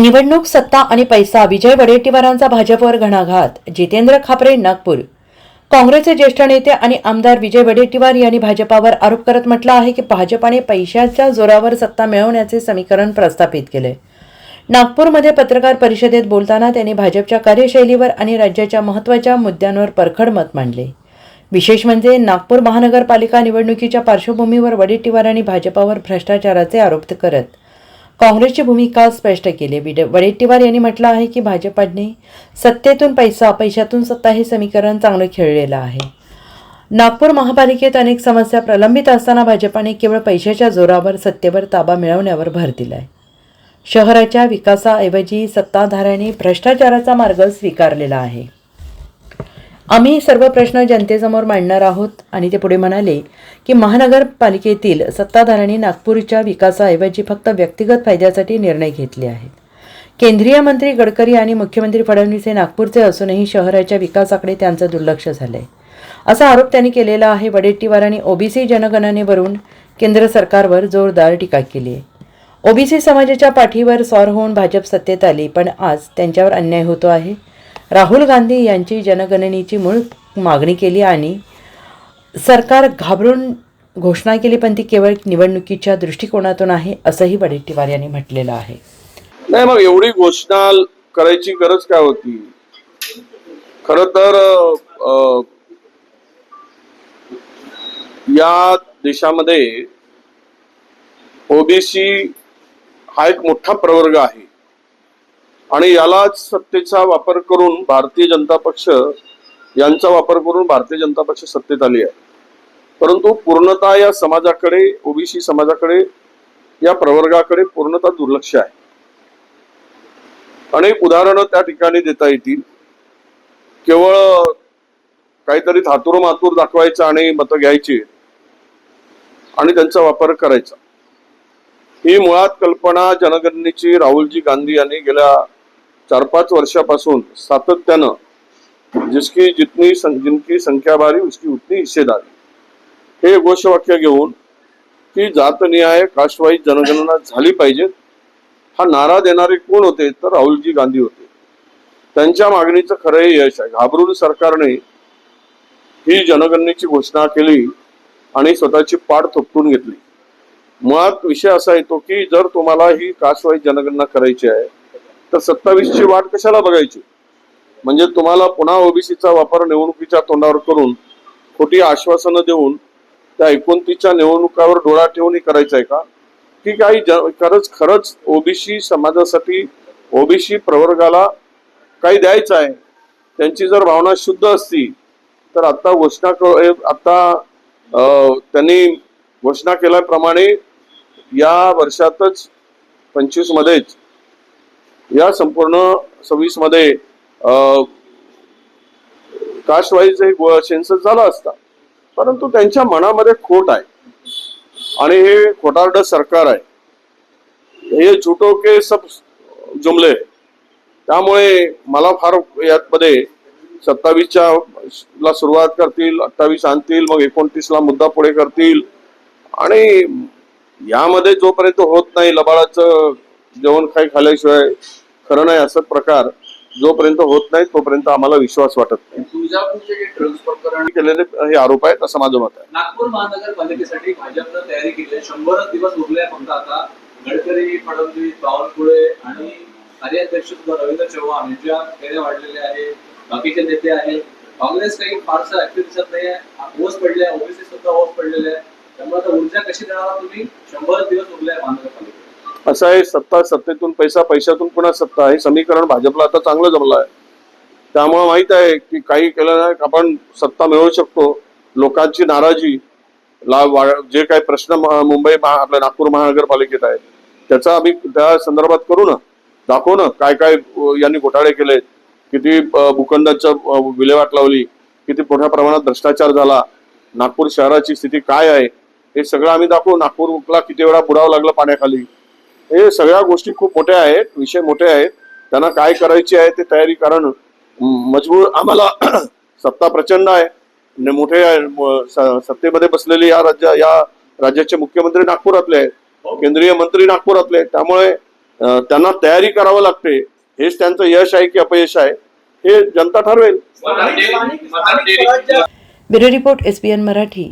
निवडणूक सत्ता आणि पैसा विजय वडेट्टीवारांचा भाजपवर घणाघात जितेंद्र खापरे नागपूर. काँग्रेसचे ज्येष्ठ नेते आणि आमदार विजय वडेट्टीवार यांनी भाजपावर आरोप करत म्हटलं आहे की भाजपाने पैशाच्या जोरावर सत्ता मिळवण्याचे समीकरण प्रस्थापित केले. नागपूरमध्ये पत्रकार परिषदेत बोलताना त्यांनी भाजपच्या कार्यशैलीवर आणि राज्याच्या महत्त्वाच्या मुद्द्यांवर परखड मत मांडले. विशेष म्हणजे नागपूर महानगरपालिका निवडणुकीच्या पार्श्वभूमीवर वडेट्टीवारांनी भाजपावर भ्रष्टाचाराचे आरोप करत काँग्रेसची भूमिका स्पष्ट केली. विड- वडेट्टीवार यांनी म्हटलं आहे की भाजपाने सत्तेतून पैसा पैशातून सत्ता हे समीकरण चांगलं खेळलेलं आहे. नागपूर महापालिकेत अनेक समस्या प्रलंबित असताना भाजपाने केवळ पैशाच्या जोरावर सत्तेवर ताबा मिळवण्यावर भर दिलाय. शहराच्या विकासाऐवजी सत्ताधाऱ्यांनी भ्रष्टाचाराचा मार्ग स्वीकारलेला आहे. आम्ही सर्व प्रश्न जनतेसमोर मांडणार आहोत आणि ते पुढे म्हणाले की महानगरपालिकेतील सत्ताधाऱ्यांनी नागपूरच्या विकासाऐवजी फक्त व्यक्तिगत फायद्यासाठी निर्णय घेतले आहेत. केंद्रीय मंत्री गडकरी आणि मुख्यमंत्री फडणवीस हे नागपूरचे असूनही शहराच्या विकासाकडे त्यांचं दुर्लक्ष झालंय. असा आरोप त्यांनी केलेला आहे. वडेट्टीवारांनी ओबीसी जनगणनेवरून केंद्र सरकारवर जोरदार टीका केली आहे. ओबीसी समाजाच्या पाठीवर स्वार होऊन भाजप सत्तेत आली पण आज त्यांच्यावर अन्याय होतो आहे. राहुल गांधी यांची जनगणनेची मूळ मागणी केली आणि सरकार घाबरून घोषणा केली पण ती केवळ निवडणुकीच्या दृष्टिकोनातून आहे असंही वडेट्टीवार यांनी म्हटलेलं आहे. नाही मग एवढी घोषणा करायची गरज काय होती? खर तर या देशामध्ये ओबीसी हा एक मोठा प्रवर्ग आहे. आणि यालाच सत्तेचा वापर करून भारतीय जनता पक्ष यांचा वापर करून भारतीय जनता पक्ष सत्तेत आली आहे. परंतु पूर्णता या समाजाकडे ओबीसी समाजाकडे या प्रवर्गाकडे पूर्णता दुर्लक्ष आहे. अनेक उदाहरणं त्या ठिकाणी देता येतील. केवळ काहीतरी थातूर मातूर दाखवायचं आणि मतं घ्यायची आणि त्यांचा वापर करायचा. ही मुळात कल्पना जनगणनेची राहुलजी गांधी यांनी गेल्या चार पाच वर्षापासून सातत्यानं जिसकी जितनी सं- जिनकी संख्या भारी उसकी उतनी हिस्सेदारी. हे घोषवाक्य घेऊन की जातनिहाय कास्टवाईज जनगणना झाली पाहिजे हा नारा देणारे कोण होते? तर राहुलजी गांधी होते. त्यांच्या मागणीचं खरंही यश आहे. घाबरून सरकारने ही जनगणनेची घोषणा केली आणि स्वतःची पाठ थोपटून घेतली. मुळात विषय असा येतो की जर तुम्हाला ही कास्टवाईज जनगणना करायची आहे तर सत्तावीसची वाट कशाला बघायची? म्हणजे तुम्हाला पुन्हा ओबीसीचा वापर निवडणुकीच्या तोंडावर करून खोटी आश्वासनं देऊन त्या एकोणतीसच्या निवडणुकावर डोळा ठेवून हे करायचं आहे का? की काही खरंच खरंच ओबीसी समाजासाठी ओबीसी प्रवर्गाला काही द्यायचं आहे? त्यांची जर भावना शुद्ध असती तर आता घोषणा आता त्यांनी घोषणा केल्याप्रमाणे या वर्षातच पंचवीस मध्येच या संपूर्ण सव्वीसमध्ये कास्ट एक सेन्सस झाला असता. परंतु त्यांच्या मनामध्ये खोट आहे. आणि हे खोटारड सरकार आहे. हे झुटो के सब जुमले. त्यामुळे मला फार यामध्ये सत्तावीसच्या ला सुरुवात करतील अठ्ठावीस आणतील मग एकोणतीसला मुद्दा पुढे करतील. आणि यामध्ये जोपर्यंत होत नाही लबाळाचं जेवण काही खाल्ल्याशिवाय खरं नाही असं प्रकार जोपर्यंत होत नाही तोपर्यंत आम्हाला विश्वास वाटत नाही. केलेले हे आरोप आहेत असं माझं मत आहे. नागपूर महानगरपालिकेसाठी भाजपनं तयारी केली आहे. शंभर दिवस उरले फक्त आता. गडकरी फडणवीस बावनकुळे आणि कार्याध्यक्ष सुद्धा रवींद्र चव्हाण यांच्या फेऱ्या वाढलेल्या आहेत बाकीचे नेते आहेत. काँग्रेस काही फारसं ऍक्टिव्ह दिसत नाही आहे. ओस पडले आहे ओबीसी सुद्धा ओस पडलेले आहे. त्यामुळे आता ऊर्जा कशी देणार तुम्ही? शंभर दिवस उरले आहे महानगरपालिकेत. असं आहे सत्ता सत्तेतून पैसा पैशातून पुन्हा सत्ता हे समीकरण भाजपला आता चांगलं जमलं आहे. त्यामुळे माहीत आहे की काही केलं आपण सत्ता मिळवू शकतो. लोकांची नाराजी ला वा- जे काही प्रश्न मुंबई महा आपल्या नागपूर महानगरपालिकेत आहेत त्याचा आम्ही त्या संदर्भात करू ना. दाखवू ना काय काय यांनी घोटाळे केले किती भूखंडाच्या विल्हेवाट लावली किती मोठ्या प्रमाणात भ्रष्टाचार झाला नागपूर शहराची स्थिती काय आहे हे सगळं आम्ही दाखवू. नागपूरला किती वेळा बुडावं लागलं पाण्याखाली. हे सगळ्या गोष्टी खूप मोठ्या आहेत विषय मोठे आहेत. त्यांना काय करायची आहे ते तयारी कारण मजबूर आम्हाला सत्ता प्रचंड आहे. मोठे सत्तेमध्ये बसलेले या राज्य या राज्याचे मुख्यमंत्री नागपुरातले आहेत केंद्रीय मंत्री नागपुरातले आहेत. त्यामुळे त्यांना तयारी करावं लागते. हेच त्यांचं यश आहे की अपयश आहे हे जनता ठरवेल. Bureau report SBN Marathi.